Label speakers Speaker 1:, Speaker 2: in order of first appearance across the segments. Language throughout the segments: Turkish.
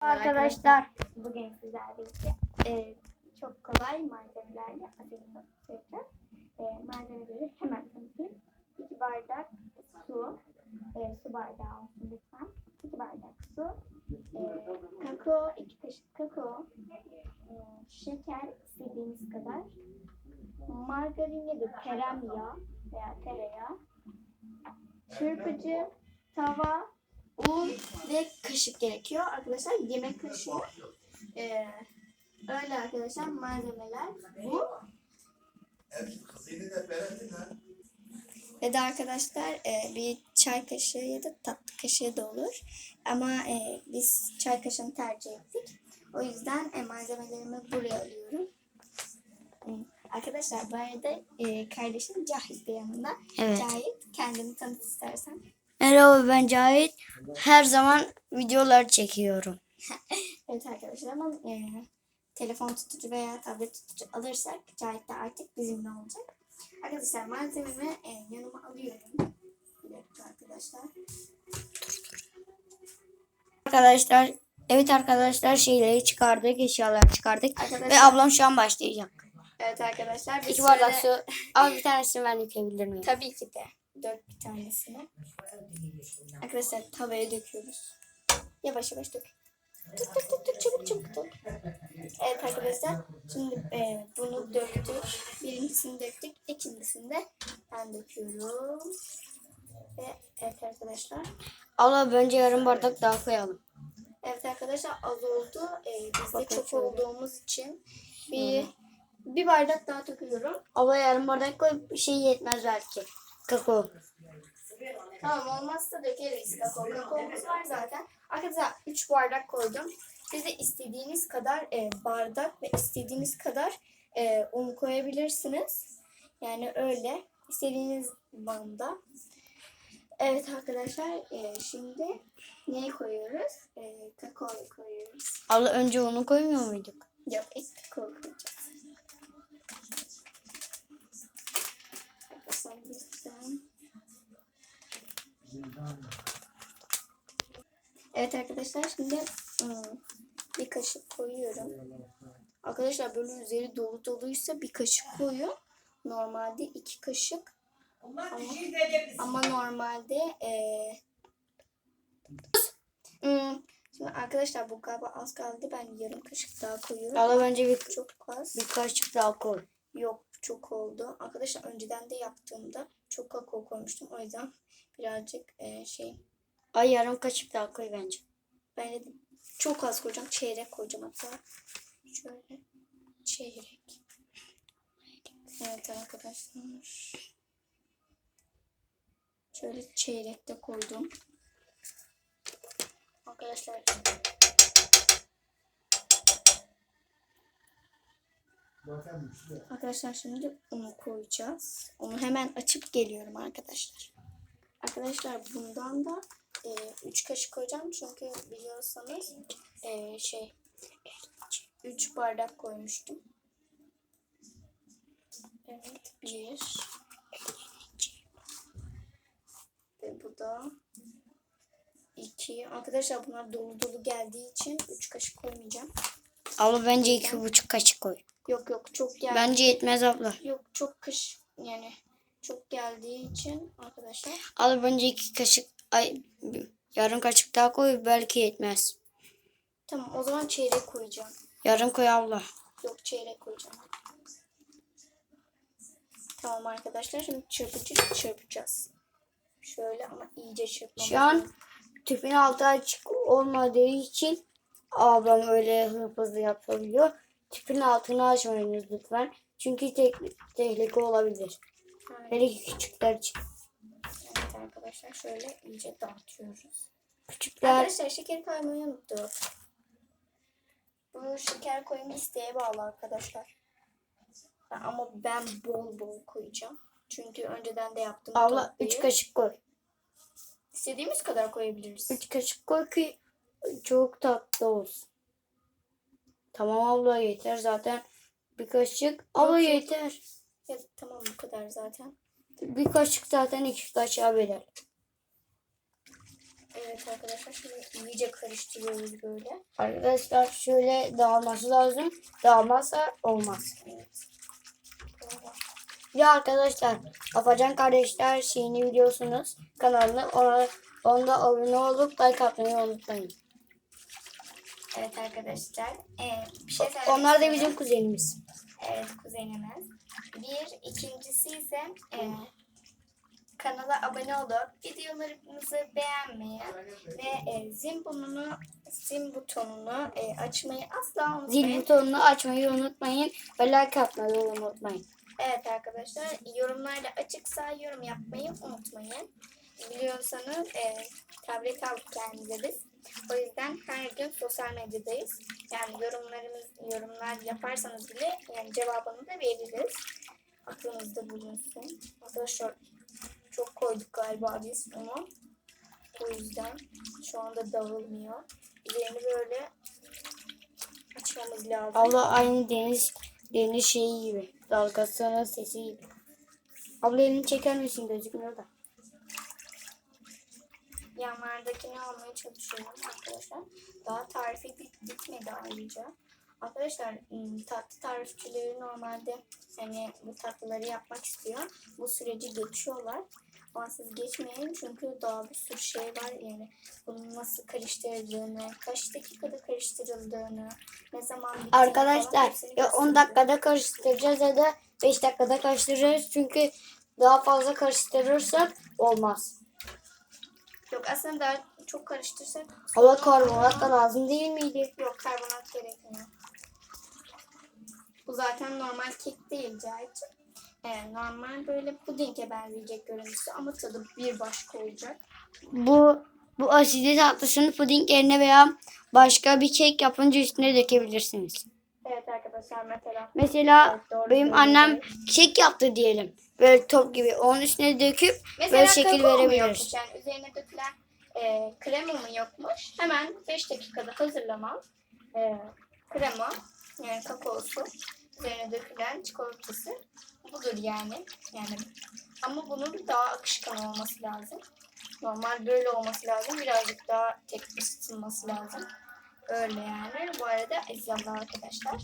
Speaker 1: Arkadaşlar bugün sizlerle birlikte e, çok kolay malzemelerle aslında yapacağız. E, malzemeleri hemen tanıtayım. 2 bardak su, e, su bardağı olsun lütfen. 2 bardak su, e, kakao, 2 kaşık kakao, e, şeker istediğiniz kadar, margarin ya da tereyağı veya tereyağı, çırpıcı, tava, un ve kaşık gerekiyor. Arkadaşlar yemek kaşığı. Ee, öyle arkadaşlar malzemeler bu. Ve de arkadaşlar e, bir çay kaşığı ya da tatlı kaşığı da olur. Ama e, biz çay kaşığını tercih ettik. O yüzden e, malzemelerimi buraya alıyorum. Hı. Arkadaşlar bu arada e, kardeşim Cahit de yanında.
Speaker 2: Evet.
Speaker 1: Cahit kendini tanıt istersen.
Speaker 2: Merhaba ben Cahit. Her zaman videolar çekiyorum.
Speaker 1: Evet arkadaşlar ama e, telefon tutucu veya tablet tutucu alırsak Cahit de artık bizimle olacak. Arkadaşlar malzememi e, yanıma alıyorum. Bir dakika arkadaşlar.
Speaker 2: Arkadaşlar evet arkadaşlar şeyleri çıkardık, eşyaları çıkardık.
Speaker 1: Arkadaşlar-
Speaker 2: Ve ablam şu an başlayacak.
Speaker 1: Evet arkadaşlar. bir
Speaker 2: İki bardak su. Ama bir tanesini ben dökebilir miyim?
Speaker 1: Tabii ki de. Dört bir tanesini. Arkadaşlar tavaya döküyoruz. Yavaş yavaş dök. Dök dök dök dök çabuk çabuk dök. Evet arkadaşlar şimdi e, bunu döktük. Birincisini döktük. İkincisini de ben döküyorum. Ve evet arkadaşlar.
Speaker 2: Abla bence yarım bardak daha koyalım.
Speaker 1: Evet arkadaşlar az oldu. E, biz de çok
Speaker 2: şöyle.
Speaker 1: olduğumuz için bir bir bardak daha döküyorum.
Speaker 2: Abla yarım bardak koy bir şey yetmez belki. Kakao.
Speaker 1: Tamam olmazsa dökeriz kakao. Kakaomuz var zaten. Arkadaşlar 3 bardak koydum. Siz de istediğiniz kadar e, bardak ve istediğiniz kadar e, un koyabilirsiniz. Yani öyle. istediğiniz banda. Evet arkadaşlar e, şimdi neyi koyuyoruz? E, kakao koyuyoruz.
Speaker 2: Abla önce onu koymuyor muyduk?
Speaker 1: Yok ilk kakao koyacağız. Evet arkadaşlar şimdi ım, bir kaşık koyuyorum. Arkadaşlar böyle üzeri dolu doluysa bir kaşık koyun. Normalde iki kaşık. Ama, ama normalde ım, şimdi arkadaşlar bu galiba az kaldı. Ben yarım kaşık daha koyuyorum.
Speaker 2: Abla bence bir,
Speaker 1: Çok az.
Speaker 2: bir kaşık daha koy.
Speaker 1: Yok çok oldu. Arkadaşlar önceden de yaptığımda çok kakao koymuştum. O yüzden birazcık eee, şey
Speaker 2: Ay yarım kaşık daha koy bence.
Speaker 1: Ben de çok az koyacağım. Çeyrek koyacağım hatta. Şöyle çeyrek. Evet arkadaşlar. Şöyle çeyrek de koydum. Arkadaşlar Arkadaşlar şimdi unu koyacağız. Onu hemen açıp geliyorum arkadaşlar. Arkadaşlar bundan da 3 kaşık koyacağım çünkü biliyorsanız e, şey 3 bardak koymuştum. Evet bir ve bu da 2 arkadaşlar bunlar dolu dolu geldiği için 3 kaşık koymayacağım.
Speaker 2: Abla bence iki buçuk kaşık koy.
Speaker 1: Yok yok çok geldi.
Speaker 2: Bence yetmez abla.
Speaker 1: Yok çok kış yani çok geldiği için arkadaşlar.
Speaker 2: Abla bence iki kaşık ay yarım kaşık daha koy belki yetmez.
Speaker 1: Tamam o zaman çeyrek koyacağım.
Speaker 2: Yarım koy abla.
Speaker 1: Yok çeyrek koyacağım. Tamam arkadaşlar şimdi çırpıcı çırpacağız. Şöyle ama iyice çırpmamız
Speaker 2: Şu an tüpün altı açık olmadığı için ablam öyle hızlı yapabiliyor. Tüpün altını açmayınız lütfen. Çünkü te- tehlike olabilir.
Speaker 1: lazım.
Speaker 2: Hele küçükler için.
Speaker 1: Evet arkadaşlar şöyle iyice dağıtıyoruz.
Speaker 2: Küçükler
Speaker 1: Arkadaşlar şeker koymayı unuttuk. Bu şeker koyma isteğe bağlı arkadaşlar. Ama ben bol bol koyacağım. Çünkü önceden de yaptım. tatlıyı.
Speaker 2: 3 kaşık koy.
Speaker 1: İstediğimiz kadar koyabiliriz.
Speaker 2: 3 kaşık koy ki çok tatlı olsun. Tamam abla yeter zaten. Bir kaşık. Abla
Speaker 1: yok.
Speaker 2: yeter.
Speaker 1: Ya, tamam bu kadar zaten.
Speaker 2: Bir kaşık zaten iki kaşığa bedel.
Speaker 1: Evet arkadaşlar şimdi iyice karıştırıyoruz böyle.
Speaker 2: Arkadaşlar şöyle dağılması lazım. Dağılmazsa olmaz. De arkadaşlar Afacan kardeşler şeyini biliyorsunuz. Kanalını ona, onda abone olup like atmayı unutmayın.
Speaker 1: Evet arkadaşlar. Ee, bir şey
Speaker 2: Onlar da bizim kuzenimiz.
Speaker 1: Evet kuzenimiz. Bir ikincisi ise e, kanala abone olup videolarımızı beğenmeyi ve e, zil butonunu zil butonunu e, açmayı asla unutmayın.
Speaker 2: Zil butonunu açmayı unutmayın ve like atmayı unutmayın.
Speaker 1: Evet arkadaşlar yorumlarda açıksa yorum yapmayı unutmayın. Biliyorsanız e, tablet aldık kendimize biz. O yüzden her gün sosyal medyadayız. Yani yorumlarımız yorumlar yaparsanız bile yani cevabını da veririz. Aklınızda bulunsun. Arkadaşlar çok koyduk galiba biz onu. O yüzden şu anda dağılmıyor. Üzerini böyle açmamız lazım.
Speaker 2: Abla aynı deniz deniz şeyi gibi. Dalgasının sesi gibi. Abla elini çeker misin gözükmüyor da.
Speaker 1: Yanlardakini almaya çalışıyorum arkadaşlar. Daha tarifi bit- bitmedi ayrıca. Arkadaşlar tatlı tarifçileri normalde hani bu tatlıları yapmak istiyor. Bu süreci geçiyorlar. Ama siz geçmeyin çünkü daha bir sürü şey var yani bunu nasıl karıştırdığını, kaç dakikada karıştırıldığını, ne zaman
Speaker 2: Arkadaşlar ya 10
Speaker 1: gösteriyor.
Speaker 2: dakikada karıştıracağız ya da 5 dakikada karıştıracağız. Çünkü daha fazla karıştırırsak olmaz.
Speaker 1: Yok aslında daha çok karıştırsak
Speaker 2: Hava karbonat da lazım değil miydi?
Speaker 1: Yok karbonat gerekmiyor. Bu zaten normal kek değil Cahit'ciğim. Ee, normal böyle pudinge benzeyecek görüntüsü ama tadı bir başka olacak.
Speaker 2: Bu bu asidi tatlısını puding yerine veya başka bir kek yapınca üstüne dökebilirsiniz.
Speaker 1: Evet arkadaşlar mesela.
Speaker 2: Mesela
Speaker 1: Evet,
Speaker 2: benim annem kek yaptı diyelim. Böyle top gibi. Onun üstüne döküp
Speaker 1: Mesela
Speaker 2: böyle şekil
Speaker 1: kakao mu
Speaker 2: verebiliriz.
Speaker 1: yokmuş yani üzerine dökülen e, krema mı yokmuş? Hemen 5 dakikada hazırlanan e, krema yani kakaosu üzerine dökülen çikolatası budur yani. Yani ama bunun daha akışkan olması lazım. Normal böyle olması lazım. Birazcık daha tek ısıtılması lazım. Öyle yani. Bu arada ezyalar arkadaşlar.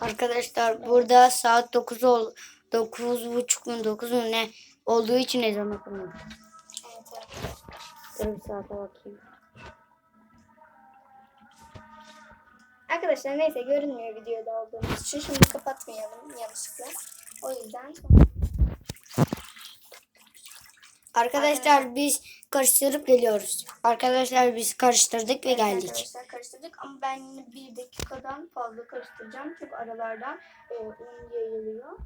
Speaker 2: Arkadaşlar burada saat 9 ol 9 buçuk mu 9 mu ne olduğu için ezan okunuyor. Dur bir saate bakayım.
Speaker 1: Arkadaşlar neyse görünmüyor videoda olduğumuz için şimdi kapatmayalım yanlışlıkla. O yüzden
Speaker 2: Arkadaşlar biz karıştırıp geliyoruz. Arkadaşlar biz karıştırdık ve
Speaker 1: Evet
Speaker 2: geldik.
Speaker 1: Arkadaşlar karıştırdık ama ben yine bir dakikadan fazla karıştıracağım. Çünkü aralardan e, un yayılıyor.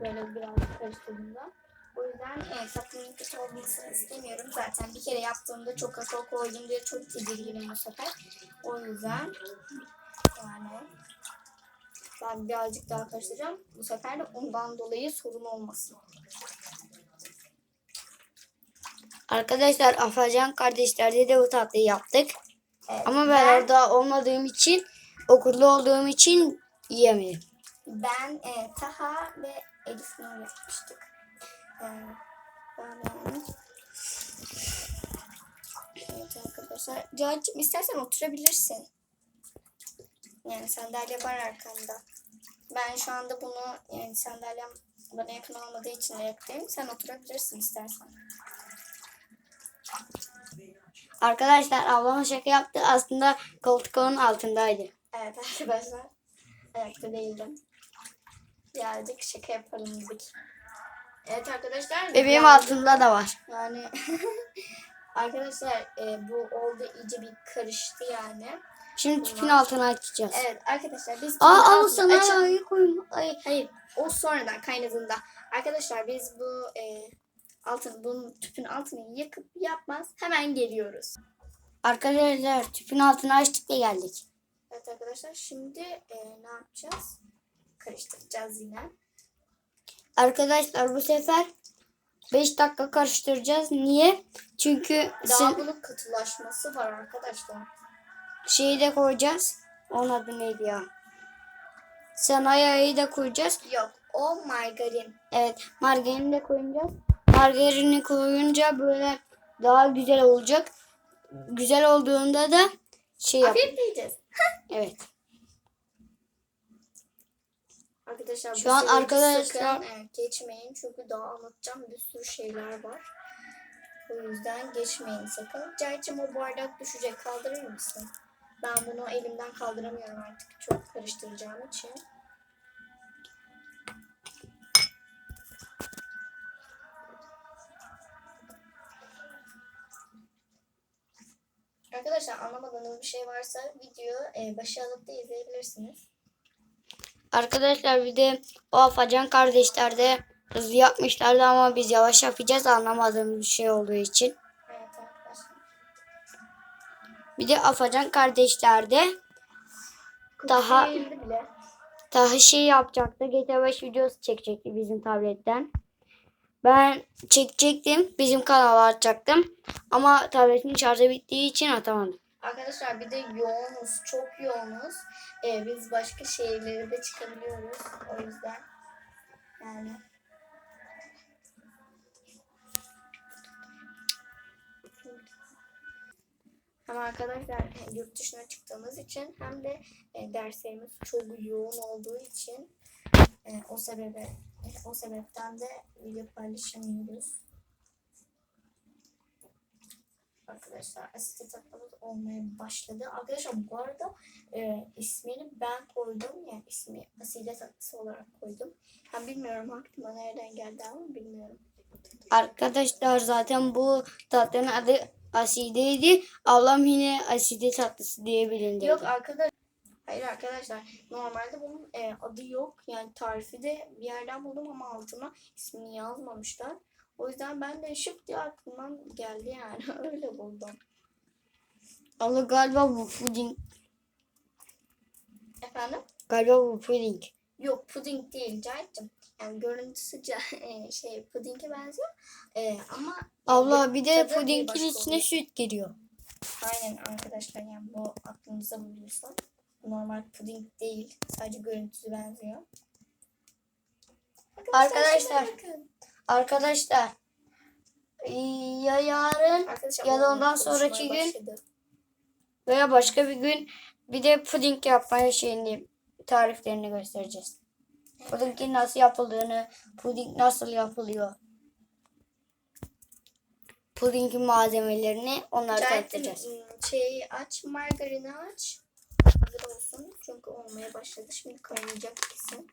Speaker 1: Böyle biraz karıştırdığımda. O yüzden e, tatlının kötü olmasını istemiyorum. Zaten bir kere yaptığımda çok kakao koydum diye çok tedirginim bu sefer. O yüzden yani ben birazcık daha karıştıracağım. Bu sefer de ondan dolayı sorun olmasın.
Speaker 2: Arkadaşlar Afacan kardeşlerde de bu tatlıyı yaptık.
Speaker 1: Evet,
Speaker 2: Ama ben, orada olmadığım için okulda olduğum için yiyemedim.
Speaker 1: Ben e, Taha ve Elif Nur yapmıştık. E, böyle. Evet arkadaşlar. Cancım istersen oturabilirsin. Yani sandalye var arkamda. Ben şu anda bunu yani sandalyem bana yakın olmadığı için ayaktayım. Sen oturabilirsin istersen.
Speaker 2: Arkadaşlar ablam şaka yaptı. Aslında koltuk onun altındaydı.
Speaker 1: Evet arkadaşlar. Ayakta değildim. Birazcık şaka yapalım dedik. Evet arkadaşlar.
Speaker 2: Bebeğim altında da var.
Speaker 1: Yani arkadaşlar e, bu oldu iyice bir karıştı yani.
Speaker 2: Şimdi tüpün altını açacağız.
Speaker 1: Evet arkadaşlar biz
Speaker 2: Aa al sana
Speaker 1: açıp-
Speaker 2: ayı koyma. Ay.
Speaker 1: Hayır o sonradan kaynadığında. Arkadaşlar biz bu e, altın bunun tüpün altını yakıp yapmaz hemen geliyoruz.
Speaker 2: Arkadaşlar tüpün altını açtık ve geldik.
Speaker 1: Evet arkadaşlar şimdi e, ne yapacağız? Karıştıracağız yine.
Speaker 2: Arkadaşlar bu sefer 5 dakika karıştıracağız. Niye? Çünkü
Speaker 1: Daha
Speaker 2: sen,
Speaker 1: bunun katılaşması var arkadaşlar.
Speaker 2: şeyi de koyacağız. Onun adı neydi ya? Sanayiyi de koyacağız.
Speaker 1: Yok o margarin.
Speaker 2: Evet margarini de koyacağız. Margarini koyunca böyle daha güzel olacak. Güzel olduğunda da şey yap.
Speaker 1: Afiyet yiyeceğiz.
Speaker 2: Evet.
Speaker 1: Arkadaşlar
Speaker 2: Şu an arkadaşlar-
Speaker 1: sakın, e, geçmeyin çünkü daha anlatacağım bir sürü şeyler var. O yüzden geçmeyin sakın. Cahit'cim o bardak düşecek kaldırır mısın? Ben bunu elimden kaldıramıyorum artık çok karıştıracağım için. Arkadaşlar anlamadığınız bir şey varsa video e, başa alıp da izleyebilirsiniz.
Speaker 2: Arkadaşlar bir de o Afacan kardeşler de hızlı yapmışlardı ama biz yavaş yapacağız anlamadığımız bir şey olduğu için.
Speaker 1: Evet arkadaşlar.
Speaker 2: Bir de Afacan kardeşler de Daha- daha şey yapacaktı. GTA 5 videosu çekecekti bizim tabletten. Ben çekecektim. Bizim kanala atacaktım. Ama tabletin şarjı bittiği için atamadım.
Speaker 1: Arkadaşlar bir de yoğunuz, çok yoğunuz. Ee, biz başka şehirlere de çıkabiliyoruz. O yüzden yani hem arkadaşlar yurt dışına çıktığımız için hem de e, derslerimiz çok yoğun olduğu için e, o sebebe e, o sebepten de video paylaşamıyoruz. Arkadaşlar asitli tatlımız olmaya başladı. Arkadaşlar bu arada e, ismini ben koydum ya ismi asile tatlısı olarak koydum. Ben bilmiyorum aklıma nereden geldi ama bilmiyorum.
Speaker 2: Arkadaşlar zaten bu tatlının adı asideydi. Ablam yine aside tatlısı diye bilindi.
Speaker 1: Yok arkadaş Hayır arkadaşlar normalde bunun e, adı yok. Yani tarifi de bir yerden buldum ama altına ismini yazmamışlar. O yüzden ben de şıp diye aklımdan geldi yani öyle buldum.
Speaker 2: Ama galiba bu puding.
Speaker 1: Efendim?
Speaker 2: Galiba bu puding.
Speaker 1: Yok puding değil Cahit'cim. Yani görüntüsü e, şey pudinge benziyor. E, ama
Speaker 2: Abla bir de pudingin içine
Speaker 1: oluyor.
Speaker 2: süt giriyor.
Speaker 1: Aynen arkadaşlar yani bu aklınıza bulunsun. Normal puding değil. Sadece görüntüsü benziyor.
Speaker 2: Arkadaşlar. Arkadaşlar ya yarın
Speaker 1: Arkadaşlar
Speaker 2: Ya da ondan sonraki gün-
Speaker 1: başladı.
Speaker 2: veya başka bir gün bir de puding yapmaya şeyini tariflerini göstereceğiz. Pudingin nasıl yapıldığını, puding nasıl yapılıyor. Pudingin malzemelerini onları tanıtacağız.
Speaker 1: ım, şeyi aç, margarini aç. Hazır olsun. Çünkü olmaya başladı. Şimdi kaynayacak kesin.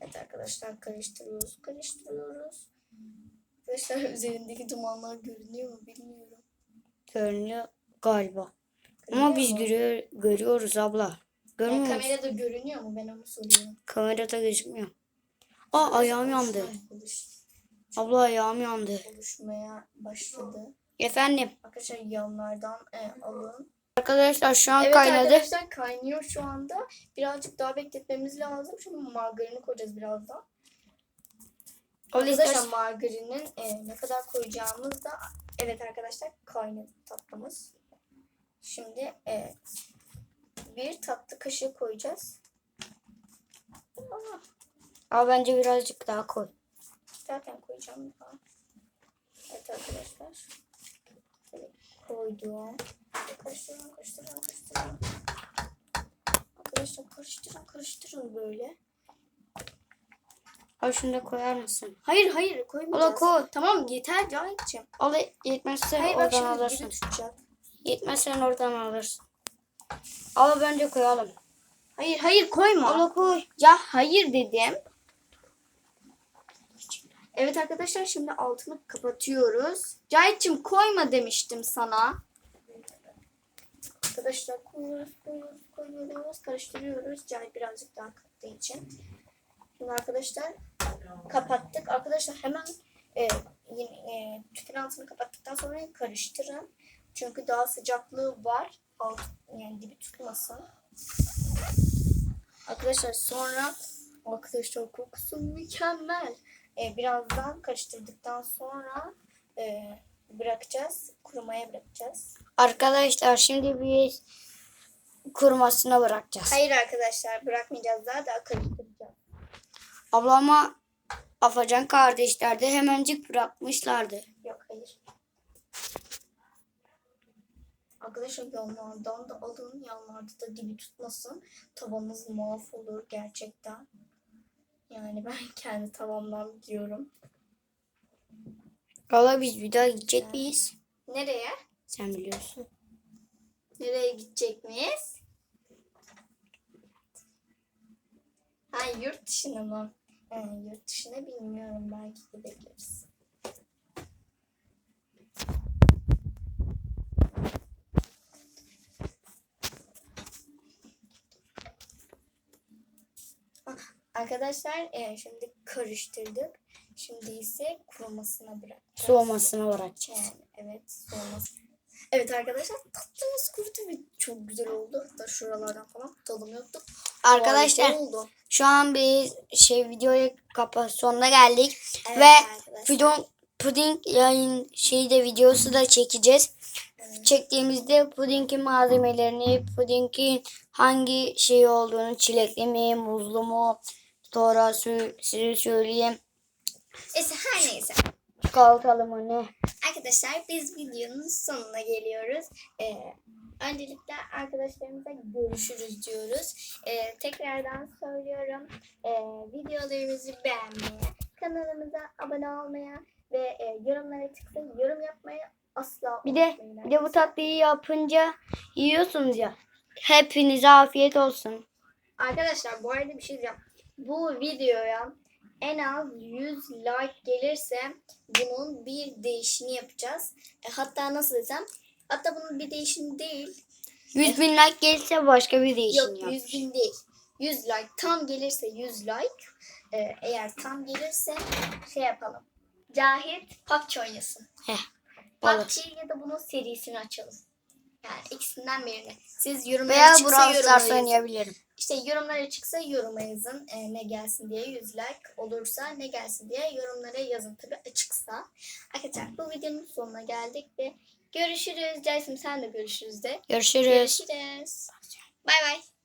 Speaker 1: Evet arkadaşlar karıştırıyoruz, karıştırıyoruz. Arkadaşlar üzerindeki dumanlar görünüyor mu bilmiyorum.
Speaker 2: Görünüyor galiba.
Speaker 1: Görünüyor
Speaker 2: Ama biz
Speaker 1: mu?
Speaker 2: görüyor, görüyoruz abla.
Speaker 1: Yani
Speaker 2: Görmüyor musun?
Speaker 1: kamerada görünüyor mu? Ben onu soruyorum.
Speaker 2: Kamerada gözükmüyor. Aa ayağım yandı.
Speaker 1: Oluş,
Speaker 2: Abla ayağım yandı.
Speaker 1: oluşmaya başladı.
Speaker 2: Efendim.
Speaker 1: Arkadaşlar yanlardan e, alın.
Speaker 2: Arkadaşlar şu an
Speaker 1: Evet
Speaker 2: kaynadı.
Speaker 1: arkadaşlar kaynıyor şu anda. Birazcık daha bekletmemiz lazım. Şimdi margarini koyacağız birazdan. Arkadaşlar
Speaker 2: istersen-
Speaker 1: margarinin e, ne kadar koyacağımız da evet arkadaşlar kaynadı tatlımız. Şimdi e, bir tatlı kaşığı koyacağız. Aa,
Speaker 2: Ama bence birazcık daha koy.
Speaker 1: Zaten koyacağım daha. Evet arkadaşlar. Şöyle koydum. Karıştırın, karıştırın, karıştırın. Arkadaşlar karıştırın, karıştırın böyle.
Speaker 2: Al şunu da koyar mısın?
Speaker 1: Hayır hayır koymayacağız.
Speaker 2: Ola koy.
Speaker 1: Tamam yeter Cahit'ciğim.
Speaker 2: Al yetmezse
Speaker 1: Hayır bak
Speaker 2: oradan
Speaker 1: şimdi
Speaker 2: alırsın.
Speaker 1: tutacak.
Speaker 2: Yetmezsen oradan alırsın. Ama bence koyalım.
Speaker 1: Hayır hayır koyma.
Speaker 2: Al koy.
Speaker 1: Ya hayır dedim. Evet arkadaşlar şimdi altını kapatıyoruz. Cahit'cim koyma demiştim sana. Arkadaşlar koyuyoruz, koyuyoruz, koyuyoruz, karıştırıyoruz. Cahit birazcık daha kattığı için. Şimdi arkadaşlar kapattık. Arkadaşlar hemen e, e, tüpün altını kapattıktan sonra karıştırın. Çünkü daha sıcaklığı var. Alt, yani dibi tutmasın. Arkadaşlar sonra arkadaşlar kokusu mükemmel. Ee, birazdan karıştırdıktan sonra e, bırakacağız. Kurumaya bırakacağız.
Speaker 2: Arkadaşlar şimdi biz kurumasına bırakacağız.
Speaker 1: Hayır arkadaşlar bırakmayacağız daha da karıştıracağız.
Speaker 2: Ablama Afacan kardeşler de hemencik bırakmışlardı.
Speaker 1: Yok hayır. Arkadaşlar yanlardan da alın. Yanlarda da dibi tutmasın. Tavanınız mahvolur gerçekten. Yani ben kendi tavamdan biliyorum.
Speaker 2: Valla biz bir daha gidecek miyiz?
Speaker 1: Nereye?
Speaker 2: Sen biliyorsun.
Speaker 1: Nereye gidecek miyiz? Ha yurt dışına mı? Ha, yurt dışına bilmiyorum. Belki gideriz. Arkadaşlar e, şimdi karıştırdık. Şimdi ise kurumasına bırakacağız.
Speaker 2: Soğumasına bırakacağız.
Speaker 1: Yani evet soğuması. Evet arkadaşlar tatlımız kurudu ve çok güzel oldu. Hatta şuralardan falan tadım yoktu.
Speaker 2: Arkadaşlar
Speaker 1: oldu.
Speaker 2: şu an bir şey videoya kapa sonuna geldik.
Speaker 1: Evet
Speaker 2: Ve puding, puding yayın şeyi de videosu da çekeceğiz.
Speaker 1: Evet.
Speaker 2: Çektiğimizde pudingin malzemelerini, pudingin hangi şey olduğunu, çilekli mi, muzlu mu, sü- size söyleyeyim.
Speaker 1: Neyse her neyse.
Speaker 2: Çikolatalı mı ne?
Speaker 1: Arkadaşlar biz videonun sonuna geliyoruz. Ee, öncelikle arkadaşlarımıza görüşürüz diyoruz. Ee, tekrardan söylüyorum. Ee, videolarımızı beğenmeye, kanalımıza abone olmaya ve e, yorumlara çıksa yorum yapmayı asla
Speaker 2: Bir de bir de bu tatlıyı yapınca yiyorsunuz ya. Hepinize afiyet olsun.
Speaker 1: Arkadaşlar bu arada bir şey diyeceğim. Bu videoya en az 100 like gelirse bunun bir değişini yapacağız. E, hatta nasıl desem hatta bunun bir değişini değil.
Speaker 2: 100 bin like gelirse başka bir değişim
Speaker 1: Yok
Speaker 2: yap.
Speaker 1: 100 bin değil. 100 like tam gelirse 100 like e, eğer tam gelirse şey yapalım. Cahit PUBG oynasın.
Speaker 2: Heh, olur.
Speaker 1: PUBG ya da bunun serisini açalım. Yani ikisinden birini. Siz yorumlara
Speaker 2: Veya
Speaker 1: çıksa
Speaker 2: Brawl
Speaker 1: yorumlara
Speaker 2: Stars
Speaker 1: yazın.
Speaker 2: oynayabilirim.
Speaker 1: İşte yorumlara çıksa yoruma yazın e, ne gelsin diye 100 like olursa ne gelsin diye yorumlara yazın tabi açıksa. Arkadaşlar bu videonun sonuna geldik ve görüşürüz. Ceysim sen de görüşürüz de.
Speaker 2: Görüşürüz.
Speaker 1: Görüşürüz. Bay bay.